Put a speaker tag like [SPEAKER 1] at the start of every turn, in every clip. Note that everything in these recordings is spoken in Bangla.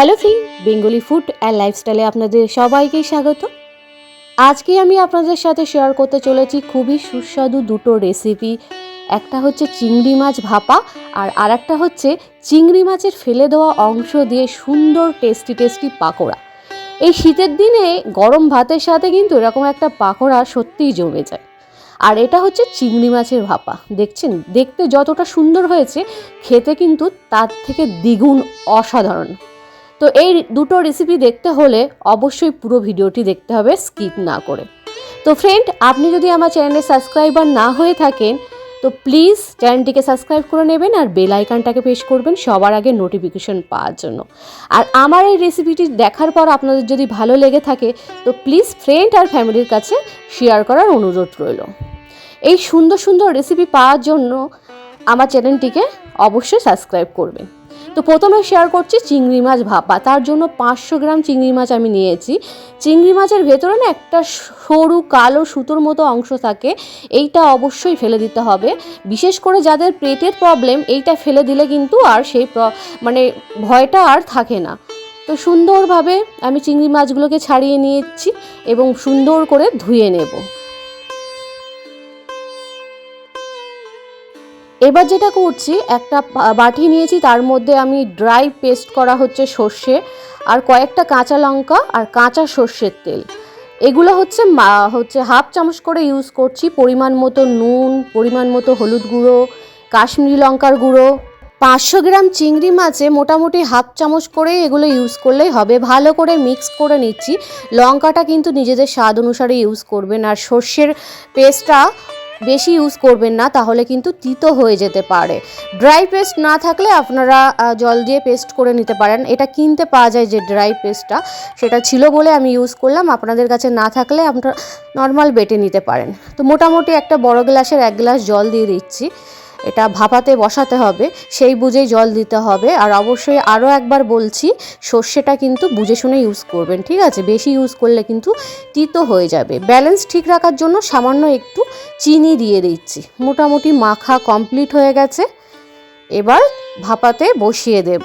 [SPEAKER 1] Hello free, Bengali food and লাইফস্টাইলে আপনাদের সবাইকেই স্বাগত। আজকে আমি আপনাদের সাথে শেয়ার করতে চলেছি খুবই সুস্বাদু দুটো রেসিপি একটা হচ্ছে চিংড়ি মাছ ভাপা আর আরেকটা হচ্ছে চিংড়ি মাছের ফেলে দেওয়া অংশ দিয়ে সুন্দর টেস্টি টেস্টি পাকোড়া। এই শীতের দিনে গরম ভাতের সাথে কিন্তু এরকম একটা পাকোড়া সত্যিই জমে যায়। আর এটা হচ্ছে চিংড়ি মাছের ভাপা। দেখছেন? দেখতে যতটা সুন্দর হয়েছে, খেতে কিন্তু তার থেকে দ্বিগুণ অসাধারণ। তো এই দুটো রেসিপি দেখতে হলে অবশ্যই পুরো ভিডিওটি দেখতে হবে স্কিপ না করে। তো ফ্রেন্ড আপনি যদি আমার চ্যানেলে সাবস্ক্রাইবার না হয়ে থাকেন, তো প্লিজ চ্যানেলটিকে সাবস্ক্রাইব করে নেবেন আর বেল আইকনটাকে প্রেস করবেন সবার আগে নোটিফিকেশন পাওয়ার জন্য। আর আমার এই রেসিপিটি দেখার পর আপনাদের যদি ভালো লেগে থাকে, তো প্লিজ ফ্রেন্ড আর ফ্যামিলির কাছে শেয়ার করার অনুরোধ রইল। এই সুন্দর সুন্দর রেসিপি পাওয়ার জন্য আমার চ্যানেলটিকে অবশ্যই সাবস্ক্রাইব করবেন। তো প্রথমে শেয়ার করছি চিংড়ি মাছ ভাপা। তার জন্য পাঁচশো গ্রাম চিংড়ি মাছ আমি নিয়েছি। চিংড়ি মাছের ভেতরে না একটা সরু কালো সুতোর মতো অংশ থাকে, এইটা অবশ্যই ফেলে দিতে হবে। বিশেষ করে যাদের পেটের প্রবলেম এইটা ফেলে দিলে কিন্তু আর সেই মানে ভয়টা আর থাকে না। তো সুন্দরভাবে আমি চিংড়ি মাছগুলোকে ছাড়িয়ে নিয়েছি এবং সুন্দর করে ধুয়ে নেব। এবার যেটা করছি, একটা বাটি নিয়েছি, তার মধ্যে আমি ড্রাই পেস্ট করা হচ্ছে সর্ষে আর কয়েকটা কাঁচা লঙ্কা আর কাঁচা সর্ষের তেল। এগুলো হচ্ছে হচ্ছে হাফ চামচ করে ইউজ করছি, পরিমাণ মতো নুন, পরিমাণ মতো হলুদ গুঁড়ো, কাশ্মীরি লঙ্কার গুঁড়ো। পাঁচশো গ্রাম চিংড়ি মাছে মোটামুটি হাফ চামচ করে এগুলো ইউজ করলেই হবে। ভালো করে মিক্স করে নিচ্ছি। লঙ্কাটা কিন্তু নিজেদের স্বাদ অনুসারে ইউজ করবেন। আর সর্ষের পেস্টটা বেশি ইউজ করবেন না, তাহলে কিন্তু তিতো হয়ে যেতে পারে। ড্রাই পেস্ট না থাকলে আপনারা জল দিয়ে পেস্ট করে নিতে পারেন। এটা কিনতে পাওয়া যায় যে ড্রাই পেস্টটা সেটা ছিল বলে আমি ইউজ করলাম। আপনাদের কাছে না থাকলে আপনারা নর্মাল বেটে নিতে পারেন। তো মোটামুটি একটা বড় গ্লাসের এক গ্লাস জল দিয়ে দিচ্ছি। এটা ভাপাতে বসাতে হবে, সেই বুঝেই জল দিতে হবে। আর অবশ্যই আরও একবার বলছি, সর্ষেটা কিন্তু বুঝে শুনে ইউজ করবেন, ঠিক আছে? বেশি ইউজ করলে কিন্তু তিতো হয়ে যাবে। ব্যালেন্স ঠিক রাখার জন্য সামান্য একটু চিনি দিয়ে দিচ্ছি। মোটামুটি মাখা কমপ্লিট হয়ে গেছে। এবার ভাপাতে বসিয়ে দেব।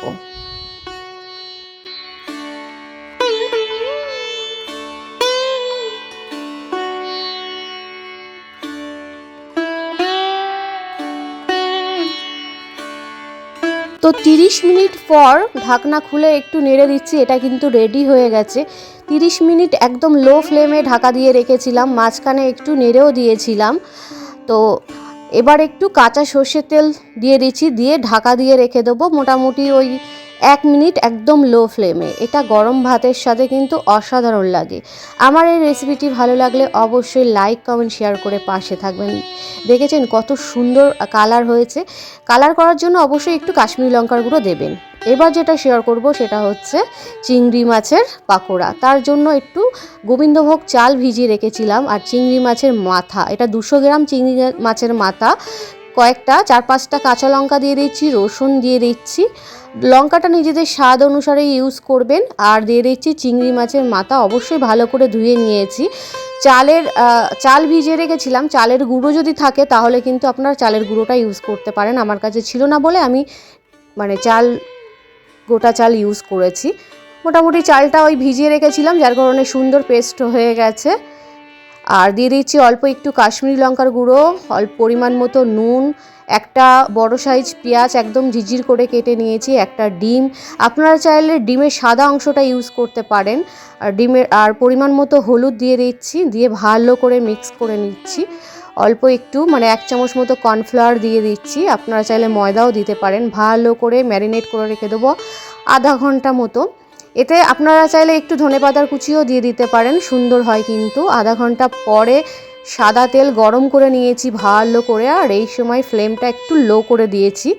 [SPEAKER 1] তো তিরিশ মিনিট পর ঢাকনা খুলে একটু নেড়ে দিচ্ছি, এটা কিন্তু রেডি হয়ে গেছে। তিরিশ মিনিট একদম লো ফ্লেমে ঢাকা দিয়ে রেখেছিলাম, মাঝখানে একটু নেড়েও দিয়েছিলাম। তো এবার একটু কাঁচা সর্ষের তেল দিয়ে দিচ্ছি, দিয়ে ঢাকা দিয়ে রেখে দেবো। মোটামুটি ওই এক মিনিট একদম লো ফ্লেমে এটা গরম ভাতের সাথে কিন্তু অসাধারণ লাগে। আমার এই রেসিপিটি ভালো লাগলে অবশ্যই লাইক কমেন্ট শেয়ার করে পাশে থাকবেন। দেখেছেন কত সুন্দর কালার হয়েছে। কালার করার জন্য অবশ্যই একটু কাশ্মীরি লঙ্কার গুঁড়ো দেবেন। এবার যেটা শেয়ার করব সেটা হচ্ছে চিংড়ি মাছের পাকোড়া। তার জন্য একটু গোবিন্দভোগ চাল ভিজিয়ে রেখেছিলাম। আর চিংড়ি মাছের মাথা, এটা দুশো গ্রাম চিংড়ি মাছের মাথা। কয়েকটা, চার পাঁচটা কাঁচা লঙ্কা দিয়ে দিচ্ছি, রসুন দিয়ে দিচ্ছি। লঙ্কাটা নিজেদের স্বাদ অনুসারে ইউজ করবেন। আর দিয়ে দিচ্ছি চিংড়ি মাছের মাথা, অবশ্যই ভালো করে ধুয়ে নিয়েছি। চালের চাল ভিজিয়ে রেখেছিলাম। চালের গুঁড়ো যদি থাকে, তাহলে কিন্তু আপনারা চালের গুঁড়োটা ইউজ করতে পারেন। আমার কাছে ছিল না বলে আমি মানে চাল, গোটা চাল ইউজ করেছি। মোটামুটি চালটা ওই ভিজিয়ে রেখেছিলাম, যার কারণে সুন্দর পেস্ট হয়ে গেছে। আর দিয়ে দিচ্ছি অল্প একটু কাশ্মীরি লঙ্কার গুঁড়ো, অল্প পরিমাণ মতো নুন, একটা বড় সাইজ পেঁয়াজ একদম ঝিঝির করে কেটে নিয়েছি, একটা ডিম। আপনারা চাইলে ডিমের সাদা অংশটা ইউজ করতে পারেন। আর ডিমের, আর পরিমাণ মতো হলুদ দিয়ে দিচ্ছি, দিয়ে ভালো করে মিক্স করে নিচ্ছি। অল্প একটু মানে এক চামচ মতো কর্নফ্লাওয়ার দিয়ে দিচ্ছি। আপনারা চাইলে ময়দাও দিতে পারেন। ভালো করে ম্যারিনেট করে রেখে দেবো আধা ঘণ্টা মতো। এতে আপনারা চাইলে একটু ধনেপাতার কুচিও দিয়ে দিতে পারেন, সুন্দর হয় কিন্তু। আধা ঘণ্টা পরে সাদা তেল গরম করে নিয়েছি ভালো করে, আর এই সময় ফ্লেমটা একটু লো করে দিয়েছি।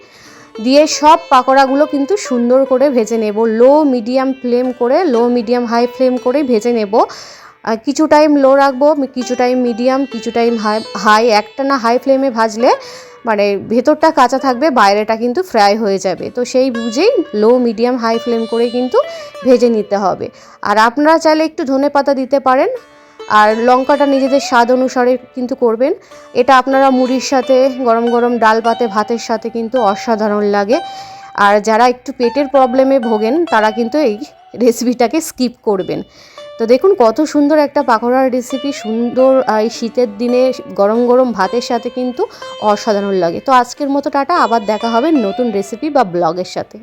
[SPEAKER 1] দিয়ে সব পাকোড়াগুলো কিন্তু সুন্দর করে ভেজে নেব, লো মিডিয়াম ফ্লেম করে, লো মিডিয়াম হাই ফ্লেম করে ভেজে নেব। কিছু টাইম লো রাখব, কিছু টাইম মিডিয়াম, কিছু টাইম হাই হাই, একটা না হাই ফ্লেমে ভাজলে মানে ভেতরটা কাঁচা থাকবে, বাইরেটা কিন্তু ফ্রাই হয়ে যাবে। তো সেই বুঝেই লো মিডিয়াম হাই ফ্লেম করে কিন্তু ভেজে নিতে হবে। আর আপনারা চাইলে একটু ধনে পাতা দিতে পারেন, আর লঙ্কাটা নিজেদের স্বাদ অনুসারে কিন্তু করবেন। এটা আপনারা মুড়ির সাথে, গরম গরম ডাল পাতে, ভাতের সাথে কিন্তু অসাধারণ লাগে। আর যারা একটু পেটের প্রবলেমে ভোগেন, তারা কিন্তু এই রেসিপিটাকে স্কিপ করবেন। তো দেখুন কত সুন্দর একটা পাকোড়ার রেসিপি সুন্দর এই শীতের দিনে গরম গরম ভাতের সাথে কিন্তু অসাধারণ লাগে তো আজকের মতো টাটা, আবার দেখা হবে নতুন রেসিপি বা ব্লগের সাথে.